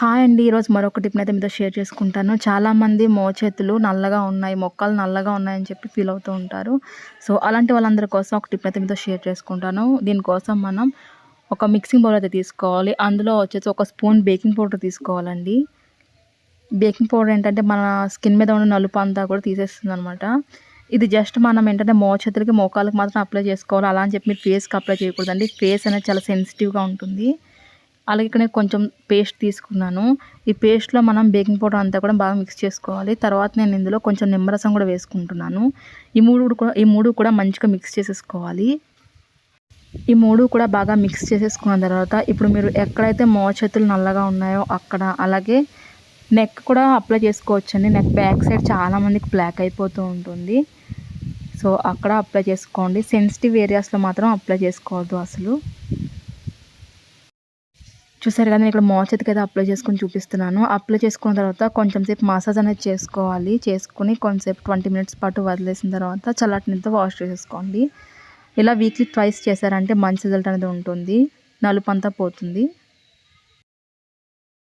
Hi అండి. ఈరోజు మరొక టిప్ని అయితే మీతో షేర్ చేసుకుంటాను. చాలామంది మోచేతులు నల్లగా ఉన్నాయి మొక్కలు నల్లగా ఉన్నాయని చెప్పి ఫీల్ అవుతూ ఉంటారు. సో అలాంటి వాళ్ళందరి కోసం ఒక టిప్ అయితే మీతో షేర్ చేసుకుంటాను. దీనికోసం మనం ఒక మిక్సింగ్ బౌల్ అయితే తీసుకోవాలి. అందులో వచ్చేసి ఒక స్పూన్ బేకింగ్ పౌడర్ తీసుకోవాలండి. బేకింగ్ పౌడర్ ఏంటంటే మన స్కిన్ మీద ఉన్న నలుపు అంతా కూడా తీసేస్తుంది అనమాట ఇది జస్ట్ మనం ఏంటంటే మోచేతులకి మోకాలకు మాత్రం అప్లై చేసుకోవాలి. అలా అని చెప్పి మీరు ఫేస్కి అప్లై చేయకూడదండి. ఫేస్ అనేది చాలా సెన్సిటివ్గా ఉంటుంది. అలాగే ఇక్కడ నేను కొంచెం పేస్ట్ తీసుకున్నాను. ఈ పేస్ట్లో మనం బేకింగ్ పౌడర్ అంతా కూడా బాగా మిక్స్ చేసుకోవాలి. తర్వాత నేను ఇందులో కొంచెం నిమ్మరసం కూడా వేసుకుంటున్నాను. ఈ మూడు కూడా ఈ మూడు కూడా మంచిగా మిక్స్ చేసేసుకోవాలి. ఈ మూడు కూడా బాగా మిక్స్ చేసేసుకున్న తర్వాత ఇప్పుడు మీరు ఎక్కడైతే మోచేతులు నల్లగా ఉన్నాయో అక్కడ అలాగే నెక్ కూడా అప్లై చేసుకోవచ్చండి. నెక్ బ్యాక్ సైడ్ చాలామందికి బ్లాక్ అయిపోతూ ఉంటుంది. సో అక్కడ అప్లై చేసుకోండి. సెన్సిటివ్ ఏరియాస్లో మాత్రం అప్లై చేసుకోవద్దు అసలు. చూసారు కదా నేను ఇక్కడ మోచేతికి అయితే అప్లై చేసుకొని చూపిస్తున్నాను. అప్లై చేసుకున్న తర్వాత కొంచెం సేపు మసాజ్ అనేది చేసుకోవాలి. చేసుకుని కొంచెంసేపు ట్వంటీ మినిట్స్ పాటు వదిలేసిన తర్వాత చల్లటి వాష్ చేసేసుకోండి. ఇలా వీక్లీ ట్వైస్ చేశారంటే మంచి రిజల్ట్ అనేది ఉంటుంది. నలుపు అంతా పోతుంది.